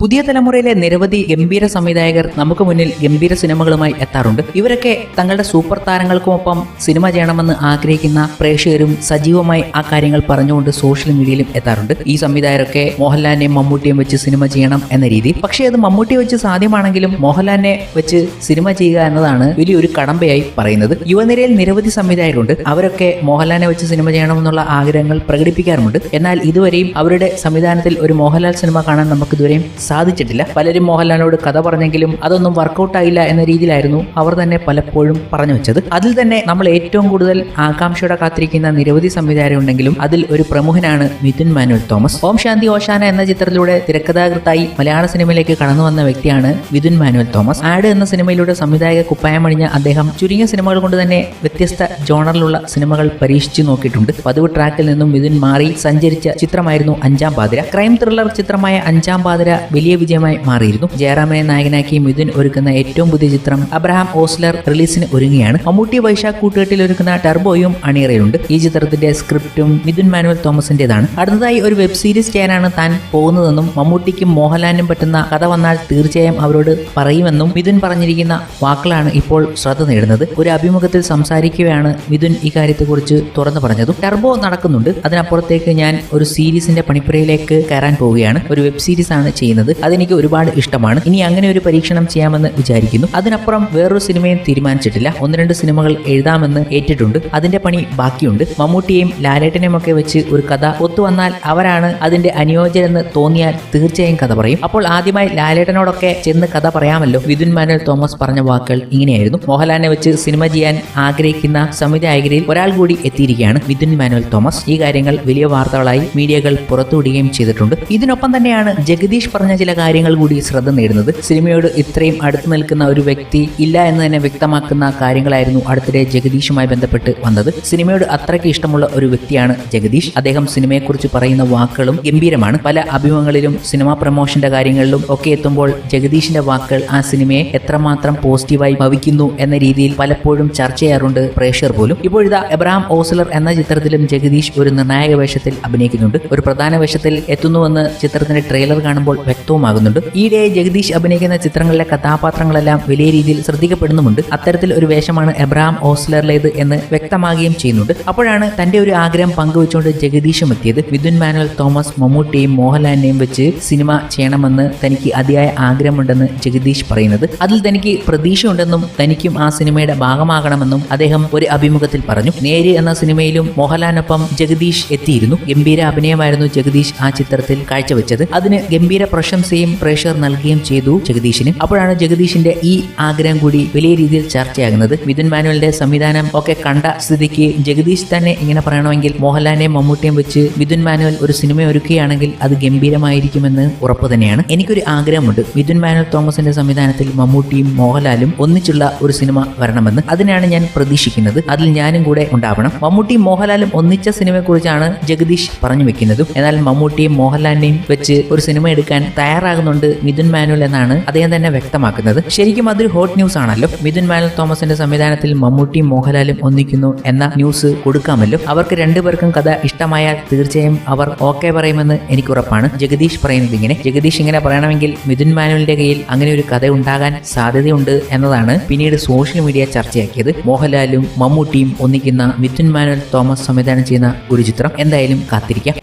പുതിയ തലമുറയിലെ നിരവധി ഗംഭീര സംവിധായകർ നമുക്ക് മുന്നിൽ ഗംഭീര സിനിമകളുമായി എത്താറുണ്ട്. ഇവരൊക്കെ തങ്ങളുടെ സൂപ്പർ താരങ്ങൾക്കുമൊപ്പം സിനിമ ചെയ്യണമെന്ന് ആഗ്രഹിക്കുന്ന പ്രേക്ഷകരും സജീവമായി ആ കാര്യങ്ങൾ പറഞ്ഞുകൊണ്ട് സോഷ്യൽ മീഡിയയിലും എത്താറുണ്ട്. ഈ സംവിധായകരൊക്കെ മോഹൻലാലിനെയും മമ്മൂട്ടിയും വെച്ച് സിനിമ ചെയ്യണം എന്ന രീതി. പക്ഷേ അത് മമ്മൂട്ടിയെ വെച്ച് സാധ്യമാണെങ്കിലും മോഹൻലാലിനെ വെച്ച് സിനിമ ചെയ്യുക എന്നതാണ് വലിയൊരു കടമ്പയായി പറയുന്നത്. യുവനിരയിൽ നിരവധി സംവിധായകരുണ്ട്. അവരൊക്കെ മോഹൻലാലിനെ വെച്ച് സിനിമ ചെയ്യണമെന്നുള്ള ആഗ്രഹങ്ങൾ പ്രകടിപ്പിക്കാറുണ്ട് എന്നാൽ ഇതുവരെയും അവരുടെ സംവിധാനത്തിൽ ഒരു മോഹൻലാൽ സിനിമ കാണാൻ നമുക്ക് ഇതുവരെയും സാധിച്ചിട്ടില്ല. പലരും മോഹൻലാലിനോട് കഥ പറഞ്ഞെങ്കിലും അതൊന്നും വർക്കൗട്ടായില്ല എന്ന രീതിയിലായിരുന്നു അവർ തന്നെ പലപ്പോഴും പറഞ്ഞു വെച്ചത്. അതിൽ തന്നെ നമ്മൾ ഏറ്റവും കൂടുതൽ ആകാംക്ഷയോടെ കാത്തിരിക്കുന്ന നിരവധി സംവിധായകരുണ്ടെങ്കിലും അതിൽ ഒരു പ്രമുഖനാണ് മിഥുൻ മാനുവൽ തോമസ്. ഓം ശാന്തി ഓശാന എന്ന ചിത്രത്തിലൂടെ തിരക്കഥാകൃത്തായി മലയാള സിനിമയിലേക്ക് കടന്നു വന്ന വ്യക്തിയാണ് മിഥുൻ മാനുവൽ തോമസ്. ആഡ് എന്ന സിനിമയിലൂടെ സംവിധായക കുപ്പായമണിഞ്ഞ അദ്ദേഹം ചുരുങ്ങിയ സിനിമകൾ കൊണ്ട് തന്നെ വ്യത്യസ്ത ജോണറിലുള്ള സിനിമകൾ പരീക്ഷിച്ചു നോക്കിയിട്ടുണ്ട്. പതിവ് ട്രാക്കിൽ നിന്നും മിഥുൻ മാറി സഞ്ചരിച്ച ചിത്രമായിരുന്നു അഞ്ചാം പാതിര. ക്രൈം ത്രില്ലർ ചിത്രമായ അഞ്ചാം പാതിര വലിയ വിജയമായി മാറിയിരുന്നു. ജയറാമിനെ നായകനാക്കി മിഥുൻ ഒരുക്കുന്ന ഏറ്റവും പുതിയ ചിത്രം അബ്രഹാം ഓസ്ലർ റിലീസിന് ഒരുങ്ങിയാണ് മമ്മൂട്ടി വൈശാഖ് കൂട്ടുകെട്ടിൽ ഒരുക്കുന്ന ടർബോയും അണിയറയുണ്ട് ഈ ചിത്രത്തിന്റെ സ്ക്രിപ്റ്റും മിഥുൻ മാനുവൽ തോമസിന്റേതാണ്. അടുത്തതായി ഒരു വെബ് സീരീസ് ചെയ്യാനാണ് താൻ പോകുന്നതെന്നും മമ്മൂട്ടിക്കും മോഹൻലാലിനും പറ്റുന്ന കഥ വന്നാൽ തീർച്ചയായും അവരോട് പറയുമെന്നും മിഥുൻ പറഞ്ഞിരിക്കുന്ന വാക്കുകളാണ് ഇപ്പോൾ ശ്രദ്ധ നേടുന്നത്. ഒരു അഭിമുഖത്തിൽ സംസാരിക്കുകയാണ് മിഥുൻ ഇക്കാര്യത്തെക്കുറിച്ച് തുറന്നു പറഞ്ഞതും. ടർബോ നടക്കുന്നുണ്ട്. അതിനപ്പുറത്തേക്ക് ഞാൻ ഒരു സീരീസിന്റെ പണിപ്പുരയിലേക്ക് കയറാൻ പോവുകയാണ്. ഒരു വെബ് സീരീസ് ആണ് ചെയ്യുന്നത്. അതെനിക്ക് ഒരുപാട് ഇഷ്ടമാണ്. ഇനി അങ്ങനെ ഒരു പരീക്ഷണം ചെയ്യാമെന്ന് വിചാരിക്കുന്നു. അതിനപ്പുറം വേറൊരു സിനിമയും തീരുമാനിച്ചിട്ടില്ല. ഒന്ന് രണ്ട് സിനിമകൾ എഴുതാമെന്ന് ഏറ്റിട്ടുണ്ട്. അതിന്റെ പണി ബാക്കിയുണ്ട്. മമ്മൂട്ടിയെയും ലാലേട്ടനെയും ഒക്കെ വെച്ച് ഒരു കഥ ഒത്തുവന്നാൽ അവരാണ് അതിന്റെ അനുയോജ്യരെന്ന് തോന്നിയാൽ തീർച്ചയായും കഥ പറയും. അപ്പോൾ ആദ്യമായി ലാലേട്ടനോടൊക്കെ ചെന്ന് കഥ പറയാമല്ലോ? വിതുൻ മാനുവൽ തോമസ് പറഞ്ഞ വാക്കുകൾ ഇങ്ങനെയായിരുന്നു. മോഹൻലാലിനെ വെച്ച് സിനിമ ചെയ്യാൻ ആഗ്രഹിക്കുന്ന സംവിധായകരിൽ ഒരാൾ കൂടി എത്തിയിരിക്കുകയാണ് വിതുൻ മാനുവൽ തോമസ്. ഈ കാര്യങ്ങൾ വലിയ വാർത്തകളായി മീഡിയകൾ പുറത്തുവിടുകയും ചെയ്തിട്ടുണ്ട്. ഇതിനൊപ്പം തന്നെയാണ് ജഗദീഷ് പറഞ്ഞ ചില കാര്യങ്ങൾ കൂടി ശ്രദ്ധ നേടുന്നത്. സിനിമയോട് ഇത്രയും അടുത്ത് നിൽക്കുന്ന ഒരു വ്യക്തി ഇല്ല എന്ന് തന്നെ വ്യക്തമാക്കുന്ന കാര്യങ്ങളായിരുന്നു അടുത്തിടെ ജഗദീഷുമായി ബന്ധപ്പെട്ട് വന്നത്. സിനിമയോട് അത്രയ്ക്ക് ഇഷ്ടമുള്ള ഒരു വ്യക്തിയാണ് ജഗദീഷ്. അദ്ദേഹം സിനിമയെക്കുറിച്ച് പറയുന്ന വാക്കുകളും ഗംഭീരമാണ്. പല അഭിമുഖങ്ങളിലും സിനിമാ പ്രൊമോഷന്റെ കാര്യങ്ങളിലും ഒക്കെ എത്തുമ്പോൾ ജഗദീഷിന്റെ വാക്കുകൾ ആ സിനിമയെ എത്രമാത്രം പോസിറ്റീവായി ഭവിക്കുന്നു എന്ന രീതിയിൽ പലപ്പോഴും ചർച്ച ചെയ്യാറുണ്ട് പ്രേക്ഷകർ പോലും. ഇപ്പോഴിതാ എബ്രഹാം ഓസ്ലർ എന്ന ചിത്രത്തിലും ജഗദീഷ് ഒരു നിർണായക വേഷത്തിൽ അഭിനയിക്കുന്നുണ്ട്. ഒരു പ്രധാന വേഷത്തിൽ എത്തുന്നുവെന്ന് ചിത്രത്തിന്റെ ട്രെയിലർ കാണുമ്പോൾ വ്യക്തവുമാകുന്നുണ്ട് ഈയിടെ ജഗദീഷ് അഭിനയിക്കുന്ന ചിത്രങ്ങളിലെ കഥാപാത്രങ്ങളെല്ലാം വലിയ രീതിയിൽ ശ്രദ്ധിക്കപ്പെടുന്നുമുണ്ട്. അത്തരത്തിൽ ഒരു വേഷമാണ് എബ്രഹാം ഓസ്ലറിലേത് എന്ന് വ്യക്തമാകുകയും ചെയ്യുന്നുണ്ട്. അപ്പോഴാണ് തന്റെ ഒരു ആഗ്രഹം പങ്കുവെച്ചുകൊണ്ട് ജഗദീഷും എത്തിയത്. വിദുൻ മാനുവൽ തോമസ് മമ്മൂട്ടിയും മോഹൻലാലിനെയും വെച്ച് സിനിമ ചെയ്യണമെന്ന് തനിക്ക് അതിയായ ആഗ്രഹമുണ്ടെന്ന് ജഗദീഷ് പറയുന്നത്. അതിൽ തനിക്ക് പ്രതീക്ഷയുണ്ടെന്നും തനിക്കും ആ സിനിമയുടെ ഭാഗമാകണമെന്നും അദ്ദേഹം ഒരു അഭിമുഖത്തിൽ പറഞ്ഞു. നേര് എന്ന സിനിമയിലും മോഹൻലാലിനൊപ്പം ജഗദീഷ് എത്തിയിരുന്നു. ഗംഭീര അഭിനയമായിരുന്നു ജഗദീഷ് ആ ചിത്രത്തിൽ കാഴ്ചവെച്ചത്. അതിന് ഗംഭീര പ്രശംസയും പ്രഷർ നൽകുകയും ചെയ്തു ജഗദീഷിന് അപ്പോഴാണ് ജഗദീഷിന്റെ ഈ ആഗ്രഹം കൂടി വലിയ രീതിയിൽ ചർച്ചയാകുന്നത്. മിഥുൻ മാനുവലിന്റെ സംവിധാനം ഒക്കെ കണ്ട സ്ഥിതിക്ക് ജഗദീഷ് തന്നെ ഇങ്ങനെ പറയണമെങ്കിൽ മോഹൻലാലിനെയും മമ്മൂട്ടിയും വെച്ച് മിഥുൻ മാനുവൽ ഒരു സിനിമ ഒരുക്കുകയാണെങ്കിൽ അത് ഗംഭീരമായിരിക്കുമെന്ന് ഉറപ്പ് തന്നെയാണ്. എനിക്കൊരു ആഗ്രഹമുണ്ട്. മിഥുൻ മാനുവൽ തോമസിന്റെ സംവിധാനത്തിൽ മമ്മൂട്ടിയും മോഹൻലാലും ഒന്നിച്ചുള്ള ഒരു സിനിമ വരണമെന്ന്. അതിനാണ് ഞാൻ പ്രതീക്ഷിക്കുന്നത്. അതിൽ ഞാനും കൂടെ ഉണ്ടാവണം. മമ്മൂട്ടിയും മോഹൻലാലും ഒന്നിച്ച സിനിമയെക്കുറിച്ചാണ് ജഗദീഷ് പറഞ്ഞു വെക്കുന്നതും. എന്നാൽ മമ്മൂട്ടിയും മോഹൻലാലിനെയും വെച്ച് ഒരു സിനിമ എടുക്കാൻ തയ്യാറാകുന്നുണ്ട് മിഥുൻ മാനുവൽ എന്നാണ് അദ്ദേഹം തന്നെ വ്യക്തമാക്കുന്നത്. ശരിക്കും അതൊരു ഹോട്ട് ന്യൂസ് ആണല്ലോ. മിഥുൻ മാനുവൽ തോമസിന്റെ സംവിധാനത്തിൽ മമ്മൂട്ടിയും മോഹൻലാലും ഒന്നിക്കുന്നു എന്ന ന്യൂസ് കൊടുക്കാമല്ലോ. അവർക്ക് രണ്ടുപേർക്കും കഥ ഇഷ്ടമായാൽ തീർച്ചയായും അവർ ഓക്കെ പറയുമെന്ന് എനിക്ക് ഉറപ്പാണ്. ജഗദീഷ് പറയുന്നത് ഇങ്ങനെ. ജഗദീഷ് ഇങ്ങനെ പറയണമെങ്കിൽ മിഥുൻ മാനുവലിന്റെ കയ്യിൽ അങ്ങനെ ഒരു കഥ ഉണ്ടാകാൻ സാധ്യതയുണ്ട് എന്നതാണ് പിന്നീട് സോഷ്യൽ മീഡിയ ചർച്ചയാക്കിയത്. മോഹൻലാലും മമ്മൂട്ടിയും ഒന്നിക്കുന്ന മിഥുൻ മാനുവൽ തോമസ് സംവിധാനം ചെയ്യുന്ന ഒരു ചിത്രം. എന്തായാലും കാത്തിരിക്കാം.